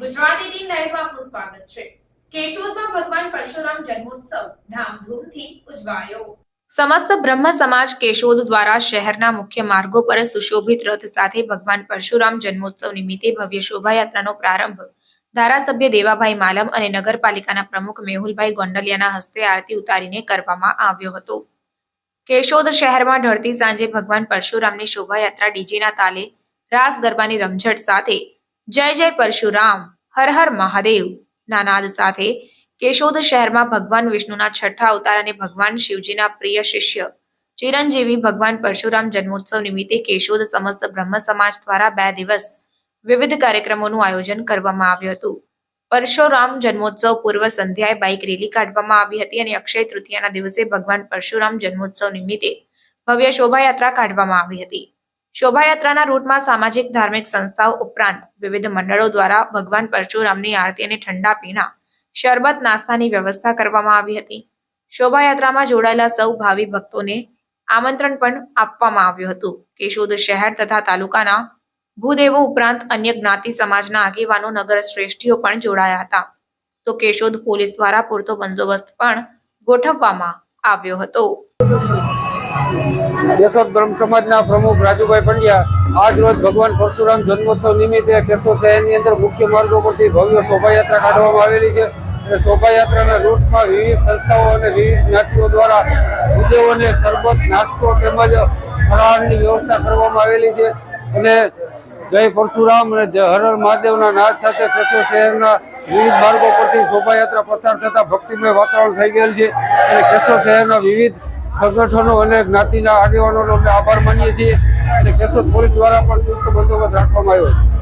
ગુજરાત લાઈવમાં સ્વાગત છે. કેશોદમાં ભગવાન પરશુરામ જન્મોત્સવ ધામધૂમથી ઉજવાયો. સમસ્ત બ્રહ્મ સમાજ કેશોદ દ્વારા શહેરના મુખ્ય માર્ગો પર સુશોભિત રથ સાથે ભગવાન પરશુરામ જન્મોત્સવ નિમિત્તે ભવ્ય શોભાયાત્રાનો પ્રારંભ. ધારાસભ્ય દેવાભાઈ માલમ અને નગરપાલિકાના પ્રમુખ મેહુલભાઈ ગોંડલિયાના હસ્તે આરતી ઉતારીને કરવામાં આવ્યો હતો. કેશોદ શહેરમાં ઢળતી સાંજે ભગવાન પરશુરામની શોભાયાત્રા ડીજેના તાલે રાસ ગરબાની રમઝટ સાથે જય જય પરશુરામ. હર હર મહાદેવ. ના નાદ સાથે કેશોદ શહેરમાં ભગવાન વિષ્ણુના છઠ્ઠા અવતાર અને ભગવાન શિવજીના પ્રિય શિષ્ય. ચિરંજીવી ભગવાન પરશુરામ જન્મોત્સવ નિમિત્તે કેશોદ સમસ્ત બ્રહ્મ સમાજ દ્વારા બે દિવસ વિવિધ કાર્યક્રમોનું આયોજન કરવામાં આવ્યું હતું. પરશુરામ જન્મોત્સવ પૂર્વ સંધ્યાએ બાઇક રેલી કાઢવામાં આવી હતી અને અક્ષય તૃતીયાના દિવસે ભગવાન પરશુરામ જન્મોત્સવ નિમિત્તે ભવ્ય શોભાયાત્રા કાઢવામાં આવી હતી. શોભાયાત્રાના રૂટમાં સામાજિક, ધાર્મિક સંસ્થાઓ ઉપરાંત વિવિધ મંડળો દ્વારા ભગવાન પરશુરામની આરતી અને ઠંડા પીણા, શરબત નાસ્તાની વ્યવસ્થા કરવામાં આવી હતી. શોભાયાત્રામાં જોડાયેલા સૌ ભાવિ ભક્તોને આમંત્રણ પણ આપવામાં આવ્યું હતું. કેશોદ શહેર તથા તાલુકાના ભૂદેવો ઉપરાંત અન્ય જ્ઞાતિ સમાજના આગેવાનો નગર શ્રેષ્ઠીઓ પણ જોડાયા હતા. તો કેશોદ પોલીસ દ્વારા પૂરતો બંદોબસ્ત પણ ગોઠવવામાં આવ્યો હતો. કેશોદ બ્રહ્મ સમાજના પ્રમુખ રાજુભાઈ પંડ્યા આજ રોજ ભગવાન પરશુરામ જન્મોત્સવ નિમિત્તે કેશોદ શહેરની અંદર મુખ્ય માર્ગો પરથી ભવ્ય શોભાયાત્રા કાઢવામાં આવેલી છે. અને શોભાયાત્રાના રૂટમાં વિવિધ સંસ્થાઓ અને વિવિધ જ્ઞાતિઓ દ્વારા ઉદ્યોગોને સરબત, નાસ્તો તેમજ ફરાળની વ્યવસ્થા કરવામાં આવેલી છે. અને જય પરશુરામ અને જય હર હર મહાદેવના નાદ સાથે કેશોદ શહેરના વિવિધ માર્ગો પરથી શોભાયાત્રા પસાર થતાં ભક્તિમય વાતાવરણ થઈ ગયેલ છે. અને કેશોદ શહેરના વિવિધ સંગઠનો અને જ્ઞાતિના આગેવાનોનો અમે આભાર માનીએ છીએ અને કેશોદ પોલીસ દ્વારા પણ ચુસ્ત બંદોબસ્ત રાખવામાં આવ્યો છે.